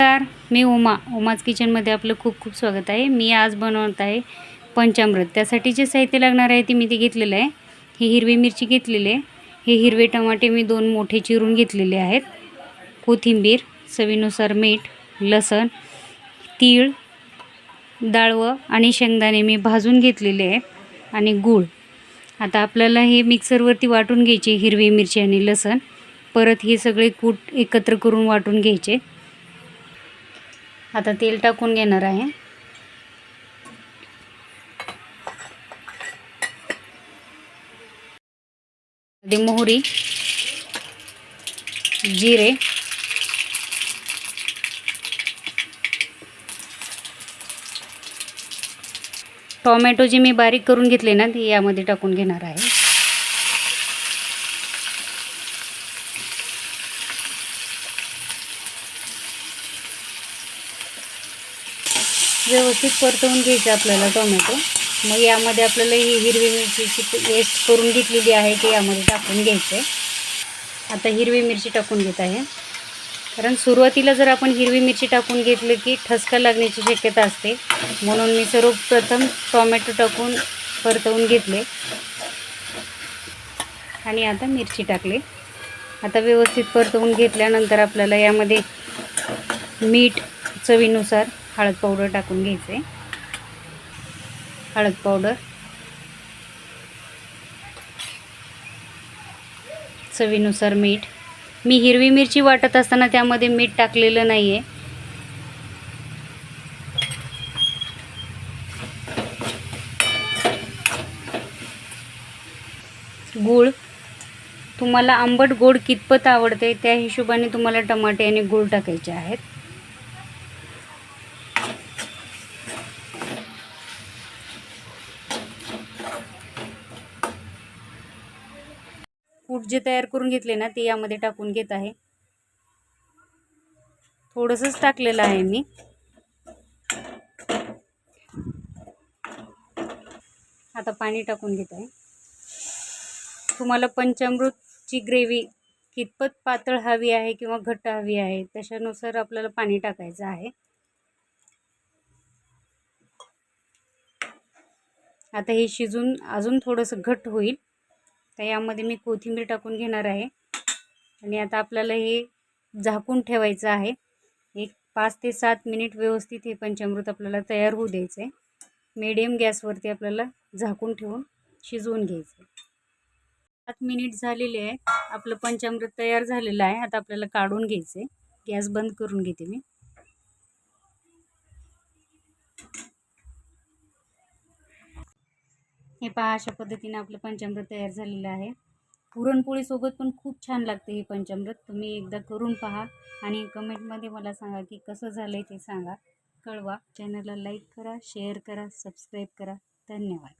नमस्कार मी उमा. उमाज किचनमध्ये आपलं खूप खूप स्वागत आहे. मी आज बनवत आहे पंचामृत. त्यासाठी जे साहित्य लागणार आहे ते मी ते घेतलेलं आहे. ही हिरवी मिरची घेतलेली आहे. हे हिरवे टमाटे मी दोन मोठे चिरून घेतलेले आहेत. कोथिंबीर चवीनुसार मीठ लसण तीळ डाळवं आणि शेंगदाणे मी भाजून घेतलेले आहेत आणि गूळ. आता आपल्याला हे मिक्सरवरती वाटून घ्यायचे हिरवी मिरची आणि लसण. परत हे सगळे कूट एकत्र करून वाटून घ्यायचे. आता तेल टाकून घेणार आहे. मोहरी, जिरे, टोमॅटो जे मी बारीक करून घेतले ना ते यामध्ये टाकून घेणार आहे. व्यवस्थित परतवून घ्यायचं आपल्याला टोमॅटो. मग यामध्ये आपल्याला ही हिरवी मिरचीची पेस्ट करून घेतलेली आहे ते यामध्ये टाकून घ्यायचं. आहे आता हिरवी मिरची टाकून घेत आहे. कारण सुरुवातीला जर आपण हिरवी मिरची टाकून घेतलं की ठसका लागण्याची शक्यता असते. म्हणून मी सर्वप्रथम टोमॅटो टाकून परतवून घेतले. आणि आता मिरची टाकले. आता व्यवस्थित परतवून घेतल्यानंतर आपल्याला यामध्ये मीठ चवीनुसार हळद पावडर टाकून घ्यायचे. हळद पावडर. चवीनुसार मीठ. मी हिरवी मिरची वाटत असताना त्यामध्ये मीठ टाकलेलं नाही आहे गूळ. तुम्हाला आंबट गोड कितपत आवडते त्या हिशोबाने तुम्हाला टमाटे आणि गूळ टाकायचे आहेत. कूट जे तयार करून घेतले ना ते यामध्ये टाकून घेत आहे. थोडंसंच टाकलेलं आहे मी. आता पाणी टाकून घेत आहे. तुम्हाला पंचामृतची ग्रेव्ही कितपत पातळ हवी आहे किंवा घट्ट हवी आहे त्याच्यानुसार आपल्याला पाणी टाकायचं आहे. आता हे शिजून अजून थोडंसं घट्ट होईल. तर यामध्ये मी कोथिंबीर टाकून घेणार आहे. आणि आता आपल्याला हे झाकून ठेवायचं आहे. एक पाच ते सात मिनिट व्यवस्थित हे पंचामृत आपल्याला तयार होऊ द्यायचं आहे मिडियम गॅसवरती आपल्याला झाकून ठेवून शिजवून घ्यायचं आहे सात मिनिट झालेले आहे. आपलं पंचामृत तयार झालेलं आहे. आता आपल्याला काढून घ्यायचं आहे गॅस बंद करून घेते मी. हे पहा अशा पद्धतीने आपलं पंचामृत तयार झालेलं आहे. पुरणपोळीसोबत पण खूप छान लागते हे पंचामृत. तुम्ही एकदा करून पहा आणि कमेंटमध्ये मला सांगा की कसं झालं आहे ते सांगा. कळवा. चॅनलला लाईक करा शेअर करा सबस्क्राईब करा. धन्यवाद.